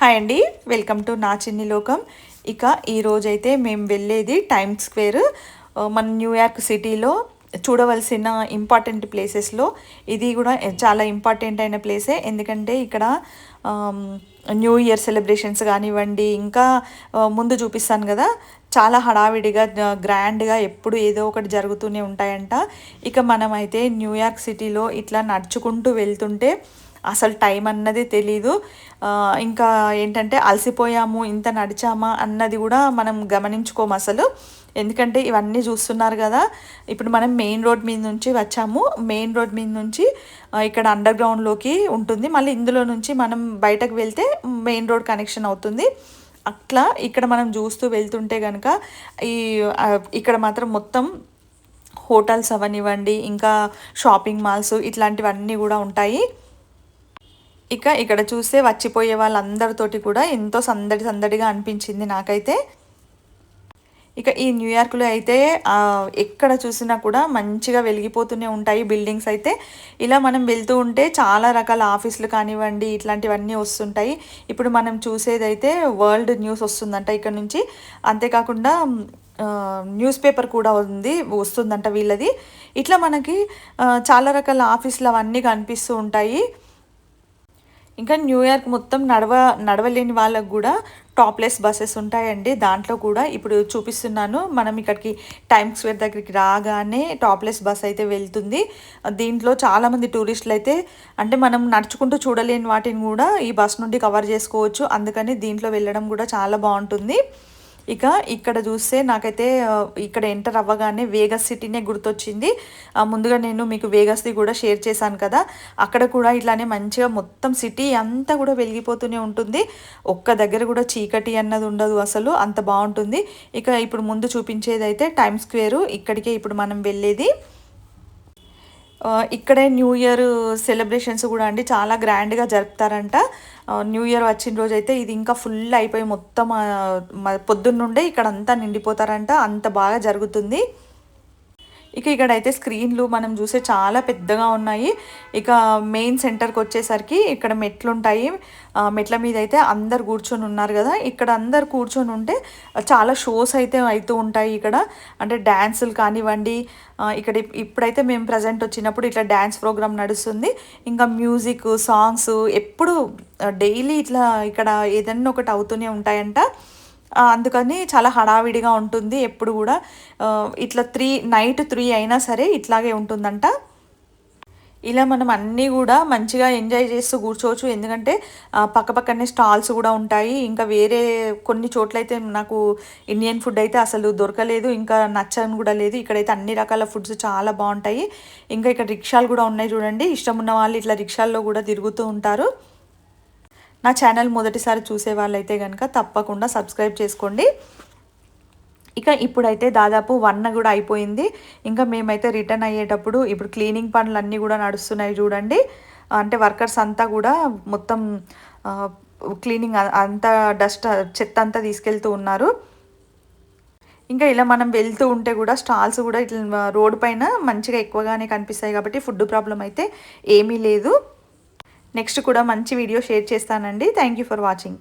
Hi అండి. Welcome to నా చిన్ని లోకం. ఇక ఈరోజైతే మేము వెళ్ళేది టైమ్ స్క్వేర్ మన న్యూయార్క్ సిటీలో చూడవలసిన ఇంపార్టెంట్ ప్లేసెస్లో. ఇది కూడా చాలా ఇంపార్టెంట్ అయిన ప్లేసే. ఎందుకంటే ఇక్కడ న్యూ ఇయర్ సెలబ్రేషన్స్ కానివ్వండి ఇంకా ముందు చూపిస్తాను కదా. చాలా హడావిడిగా గ్రాండ్గా ఎప్పుడు ఏదో ఒకటి జరుగుతూనే ఉంటాయంట. ఇక మనమైతే న్యూయార్క్ సిటీలో ఇట్లా నడుచుకుంటూ వెళ్తుంటే అసలు టైం అన్నది తెలీదు. ఇంకా ఏంటంటే అలసిపోయాము ఇంత నడిచామా అన్నది కూడా మనం గమనించుకోము అసలు. ఎందుకంటే ఇవన్నీ చూస్తున్నారు కదా ఇప్పుడు మనం మెయిన్ రోడ్ మీద నుంచి వచ్చాము. మెయిన్ రోడ్ మీద నుంచి ఇక్కడ అండర్ గ్రౌండ్లోకి ఉంటుంది. మళ్ళీ ఇందులో నుంచి మనం బయటకు వెళ్తే మెయిన్ రోడ్ కనెక్షన్ అవుతుంది. అట్లా ఇక్కడ మనం చూస్తూ వెళ్తుంటే కనుక ఈ ఇక్కడ మాత్రం మొత్తం హోటల్స్ అవనివ్వండి ఇంకా షాపింగ్ మాల్స్ ఇట్లాంటివన్నీ కూడా ఉంటాయి. ఇక ఇక్కడ చూస్తే వచ్చిపోయే వాళ్ళందరితోటి కూడా ఎంతో సందడి సందడిగా అనిపించింది నాకైతే. ఇక ఈ న్యూయార్క్లో అయితే ఎక్కడ చూసినా కూడా మంచిగా వెలిగిపోతూనే ఉంటాయి బిల్డింగ్స్ అయితే. ఇలా మనం వెళ్తూ ఉంటే చాలా రకాల ఆఫీసులు కానివ్వండి ఇట్లాంటివన్నీ వస్తుంటాయి. ఇప్పుడు మనం చూసేదైతే వరల్డ్ న్యూస్ వస్తుందంట ఇక్కడ నుంచి. అంతేకాకుండా న్యూస్ పేపర్ కూడా ఉంది వస్తుందంట వీళ్ళది. ఇట్లా మనకి చాలా రకాల ఆఫీసులు అవన్నీ కనిపిస్తూ ఉంటాయి. ఇంకా న్యూయార్క్ మొత్తం నడవ నడవలేని వాళ్ళకు కూడా టాప్లెస్ బస్సెస్ ఉంటాయండి. దాంట్లో కూడా ఇప్పుడు చూపిస్తున్నాను. మనం ఇక్కడికి టైమ్ స్క్వేర్ దగ్గరికి రాగానే టాప్లెస్ బస్ అయితే వెళ్తుంది. దీంట్లో చాలామంది టూరిస్టులు అయితే అంటే మనం నడుచుకుంటూ చూడలేని వాటిని కూడా ఈ బస్ నుండి కవర్ చేసుకోవచ్చు. అందుకని దీంట్లో వెళ్ళడం కూడా చాలా బాగుంటుంది. ఇక ఇక్కడ చూస్తే నాకైతే ఇక్కడ ఎంటర్ అవ్వగానే వేగస్ సిటీనే గుర్తొచ్చింది. ముందుగా నేను మీకు వేగస్ది కూడా షేర్ చేశాను కదా. అక్కడ కూడా ఇట్లానే మంచిగా మొత్తం సిటీ అంతా కూడా వెలిగిపోతూనే ఉంటుంది. ఒక్క దగ్గర కూడా చీకటి అన్నది ఉండదు అసలు అంత బాగుంటుంది. ఇక ఇప్పుడు ముందు చూపించేది అయితే టైమ్ స్క్వేర్ ఇక్కడికే ఇప్పుడు మనం వెళ్ళేది. ఇక్కడే న్యూ ఇయర్ సెలబ్రేషన్స్ కూడా అండి చాలా గ్రాండ్గా జరుపుతారంట. న్యూ ఇయర్ వచ్చిన రోజు అయితే ఇది ఇంకా ఫుల్ అయిపోయి మొత్తం పొద్దున్నుండే ఇక్కడ అంతా నిండిపోతారంట అంత బాగా జరుగుతుంది. ఇక ఇక్కడైతే స్క్రీన్లు మనం చూసే చాలా పెద్దగా ఉన్నాయి. ఇక మెయిన్ సెంటర్కి వచ్చేసరికి ఇక్కడ మెట్లు ఉంటాయి మెట్ల మీద అయితే అందరు కూర్చొని ఉన్నారు కదా. ఇక్కడ అందరు కూర్చొని ఉంటే చాలా షోస్ అయితే అవుతూ ఉంటాయి ఇక్కడ. అంటే డ్యాన్సులు కానివ్వండి ఇక్కడ ఇప్పుడైతే మేము ప్రజెంట్ వచ్చినప్పుడు ఇట్లా డ్యాన్స్ ప్రోగ్రామ్ నడుస్తుంది. ఇంకా మ్యూజిక్ సాంగ్స్ ఎప్పుడు డైలీ ఇట్లా ఇక్కడ ఏదన్నా ఒకటి అవుతూనే ఉంటాయంట. అందుకని చాలా హడావిడిగా ఉంటుంది. ఎప్పుడు కూడా ఇట్లా త్రీ నైట్ త్రీ అయినా సరే ఇట్లాగే ఉంటుందంట. ఇలా మనం అన్నీ కూడా మంచిగా ఎంజాయ్ చేస్తూ కూర్చోవచ్చు. ఎందుకంటే పక్కపక్కనే స్టాల్స్ కూడా ఉంటాయి. ఇంకా వేరే కొన్ని చోట్లయితే నాకు ఇండియన్ ఫుడ్ అయితే అసలు దొరకలేదు. ఇంకా నచ్చని కూడా లేదు. ఇక్కడైతే అన్ని రకాల ఫుడ్స్ చాలా బాగుంటాయి. ఇంకా ఇక్కడ రిక్షాలు కూడా ఉన్నాయి చూడండి. ఇష్టం ఉన్న వాళ్ళు ఇట్లా రిక్షాల్లో కూడా తిరుగుతూ ఉంటారు. నా ఛానల్ మొదటిసారి చూసే వాళ్ళైతే కనుక తప్పకుండా సబ్స్క్రైబ్ చేసుకోండి. ఇక ఇప్పుడైతే దాదాపు వన్ కూడా అయిపోయింది. ఇంకా మేమైతే రిటర్న్ అయ్యేటప్పుడు ఇప్పుడు క్లీనింగ్ పనులు అన్నీ కూడా నడుస్తున్నాయి చూడండి. అంటే వర్కర్స్ అంతా కూడా మొత్తం క్లీనింగ్ అంతా డస్ట్ చెత్త అంతా తీసుకెళ్తూ ఉన్నారు. ఇంకా ఇలా మనం వెళ్తూ ఉంటే కూడా స్టాల్స్ కూడా ఇట్లా రోడ్ పైన మంచిగా ఎక్కువగానే కనిపిస్తాయి కాబట్టి ఫుడ్ ప్రాబ్లం అయితే ఏమీ లేదు. నెక్స్ట్ కూడా మంచి వీడియో షేర్ చేస్తానండి. Thank you for watching